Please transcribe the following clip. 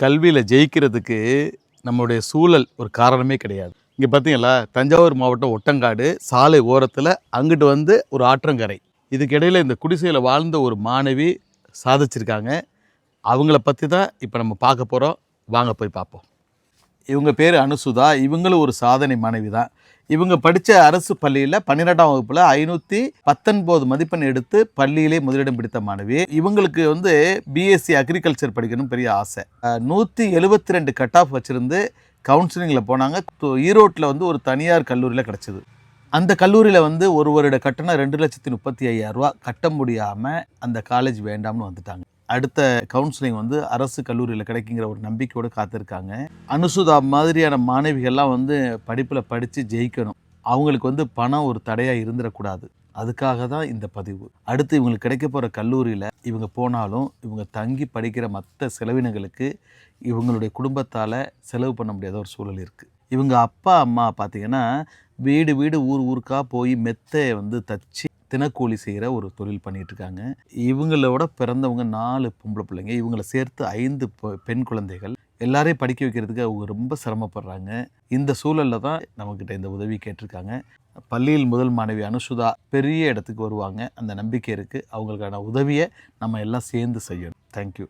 கல்வியில் ஜெயிக்கிறதுக்கு நம்மளுடைய சூழல் ஒரு காரணமே கிடையாது. இங்கே பார்த்தீங்களா தஞ்சாவூர் மாவட்டம் ஒட்டங்காடு சாலை ஓரத்தில் அங்கிட்டு வந்து ஒரு ஆற்றங்கரை. இதுக்கிடையில் இந்த குடிசையில் வாழ்ந்த ஒரு மாணவி சாதிச்சிருக்காங்க. அவங்கள பற்றி தான் இப்போ நம்ம பார்க்க போகிறோம் வாங்க போய் பார்ப்போம். இவங்க பேர் அனுசுதா. இவங்களும் ஒரு சாதனை மாணவி தான் இவங்க படித்த அரசு பள்ளியில் பன்னிரெண்டாம் வகுப்பில் ஐநூற்றி பத்தொன்பது மதிப்பெண் எடுத்து பள்ளியிலே முதலிடம் பிடித்த மாணவி. இவங்களுக்கு வந்து பிஎஸ்சி அக்ரிகல்ச்சர் படிக்கணும் பெரிய ஆசை. நூற்றி எழுபத்தி ரெண்டு கட் ஆஃப் வச்சுருந்து கவுன்சிலிங்கில் போனாங்க. ஈரோட்டில் வந்து ஒரு தனியார் கல்லூரியில் கிடச்சிது. அந்த கல்லூரியில் வந்து ஒரு வருட கட்டணம் ரெண்டு லட்சத்தி முப்பத்தி ஐயாயிரரூவா கட்ட முடியாமல் அந்த காலேஜ் வேண்டாம்னு வந்துட்டாங்க. அடுத்த கவுன்சிலிங் வந்து அரசு கல்லூரியில் கிடைக்குங்கிற ஒரு நம்பிக்கையோடு காத்திருக்காங்க. அனுசுதா மாதிரியான மாணவிகள்லாம் வந்து படிப்பில் படித்து ஜெயிக்கணும். அவங்களுக்கு வந்து பணம் ஒரு தடையாக இருந்துடக்கூடாது அதுக்காக தான் இந்த பதிவு. அடுத்து இவங்களுக்கு கிடைக்க போகிற கல்லூரியில் இவங்க போனாலும் இவங்க தங்கி படிக்கிற மற்ற செலவினங்களுக்கு இவங்களுடைய குடும்பத்தால் செலவு பண்ண முடியாத ஒரு சூழல் இருக்குது இவங்க அப்பா அம்மா பார்த்தீங்கன்னா வீடு வீடு ஊர் ஊருக்காக போய் மெத்தையை வந்து தச்சு தினக்கூலி செய்கிற ஒரு தொழில் பண்ணிகிட்ருக்காங்க இவங்களோட பிறந்தவங்க நாலு பொம்பளை பிள்ளைங்க. இவங்கள சேர்த்து ஐந்து பெ- பெண் குழந்தைகள். எல்லாரையும் படிக்க வைக்கிறதுக்கு அவங்க ரொம்ப சிரமப்படுறாங்க. இந்த சூழலில் தான் நம்மக்கிட்ட இந்த உதவி கேட்டிருக்காங்க. பள்ளியில் முதல் மாணவி அனுசுதா பெரிய இடத்துக்கு வருவாங்க. அந்த நம்பிக்கை இருக்குது அவங்களுக்கான உதவியை நம்ம எல்லாம் சேர்ந்து செய்யணும். தேங்க்யூ